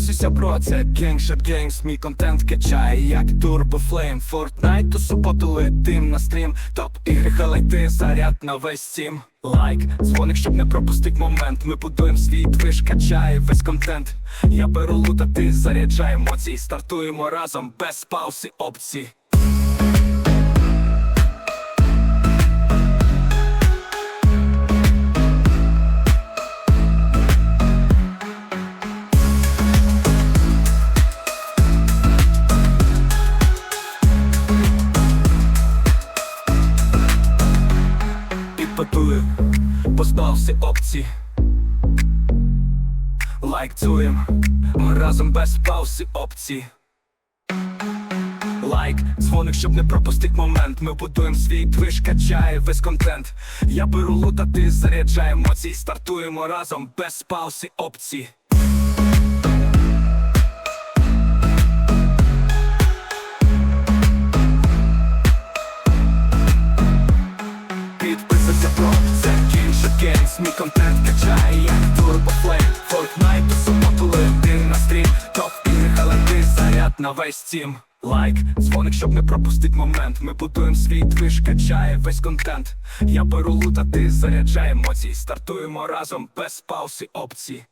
Підписуйся, бро, це. Gangshot Games, мій контент качає, як Turbo Flame. Fortnite, у суботу летим на стрім. Топ ігри халайти, заряд на весь стім Лайк, дзвоник, щоб не пропустить момент. Ми будуємо свій движ, качає весь контент. Я беру лута, ти заряджай емоції. Стартуємо разом без паузи опцій Підпатую, познав всі опції Лайкцюєм, ми разом без паузи опції Лайк, дзвоник, щоб не пропустить момент. Ми будуємо свій движ, качає весь контент. Я беру лута, ти заряджає емоції. Стартуємо разом без паузи опції. Підписуйся про це Gangshot кейс, Мій контент качає як турбофлейм Фортнайт у суботу летим на стрім. Топ ігри ти заряд на весь стім. Лайк, дзвоник, щоб не пропустить момент. Ми будуємо свій движ, качає весь контент. Я беру лут, а ти заряджай емоції. Стартуємо разом без паузи опцій